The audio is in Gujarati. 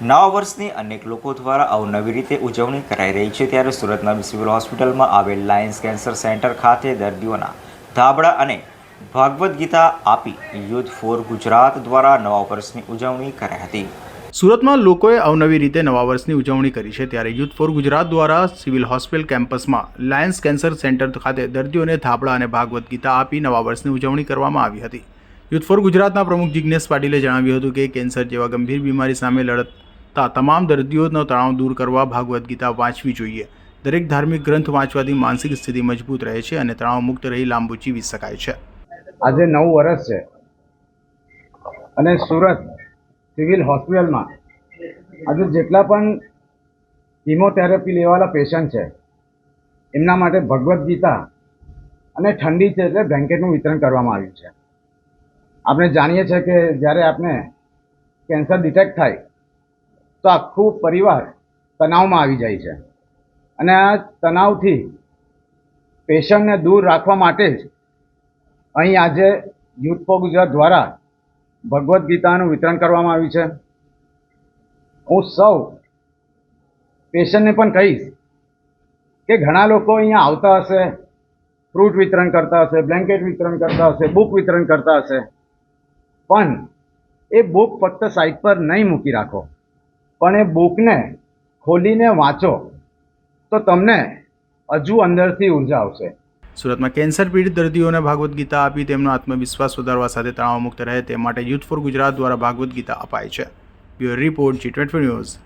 નવા વર્ષની અનેક લોકો દ્વારા અવનવી રીતે ઉજવણી કરાઈ રહી છે ત્યારે સુરતના સિવિલ હોસ્પિટલમાં આવેલ લાયન્સ કેન્સર સેન્ટર ખાતે દર્દીઓના ધાબળા અને ભાગવદ્ ગીતા આપી યુથ ફોર ગુજરાત દ્વારા નવા વર્ષની ઉજવણી કરાઈ હતી. સુરતમાં લોકોએ અવનવી રીતે નવા વર્ષની ઉજવણી કરી છે ત્યારે યુથ ફોર ગુજરાત દ્વારા સિવિલ હોસ્પિટલ કેમ્પસમાં લાયન્સ કેન્સર સેન્ટર ખાતે દર્દીઓને ધાબળા અને ભાગવત ગીતા આપી નવા વર્ષની ઉજવણી કરવામાં આવી હતી. યુથ ફોર ગુજરાતના પ્રમુખ જિજ્ઞેશ પાટીલે જણાવ્યું હતું કે કેન્સર જેવા ગંભીર બીમારી સામે લડતા તમામ દર્દીઓનો તણાવ દૂર કરવા ભાગવદ્ ગીતા વાંચવી જોઈએ. દરેક ધાર્મિક ગ્રંથ વાંચવાથી માનસિક સ્થિતિ મજબૂત રહે છે અને તણાવ મુક્ત રહી લાંબુ જીવી શકાય છે. આજે નવું વર્ષ છે. અને સુરત સિવિલ હોસ્પિટલમાં આજે જેટલા પણ કિમોથેરાપી લેવાના પેશન્ટ છે, એમના માટે ભગવદ્ ગીતા અને ઠંડી છે એટલે બ્લેન્કેટનું વિતરણ કરવામાં આવ્યું છે. આપણે જાણીએ છીએ કે જ્યારે આપણે કેન્સર ડિટેક્ટ થાય તો આખું પરિવાર તણાવમાં આવી જાય છે. અને આ તણાવથી પેશન્ટને દૂર રાખવા માટે જ અહીં આજે યુથ ફોર ગુજરાત દ્વારા ભગવદ્ ગીતાનું વિતરણ કરવામાં આવ્યું છે. હું સૌ પેશન્ટને પણ કહીશ કે ઘણા લોકો અહીંયા આવતા હશે, ફ્રૂટ વિતરણ કરતા હશે, બ્લેન્કેટ વિતરણ કરતા હશે, બુક વિતરણ કરતા હશે. પણ એ બુક ફક્ત સાઇટ પર નહીં મૂકી રાખો. પણ એ બુકને ખોલીને વાંચો, તો તમને હજુ અંદરથી ઊર્જા આવશે. સુરતમાં કેન્સર પીડિત દર્દીઓને ભાગવત ગીતા આપી તેમનો આત્મવિશ્વાસ વધારવા સાથે તણાવ મુક્ત રહે તે માટે યુથ ફોર ગુજરાત દ્વારા ભાગવત ગીતા અપાય છે. Bureau report G twenty news.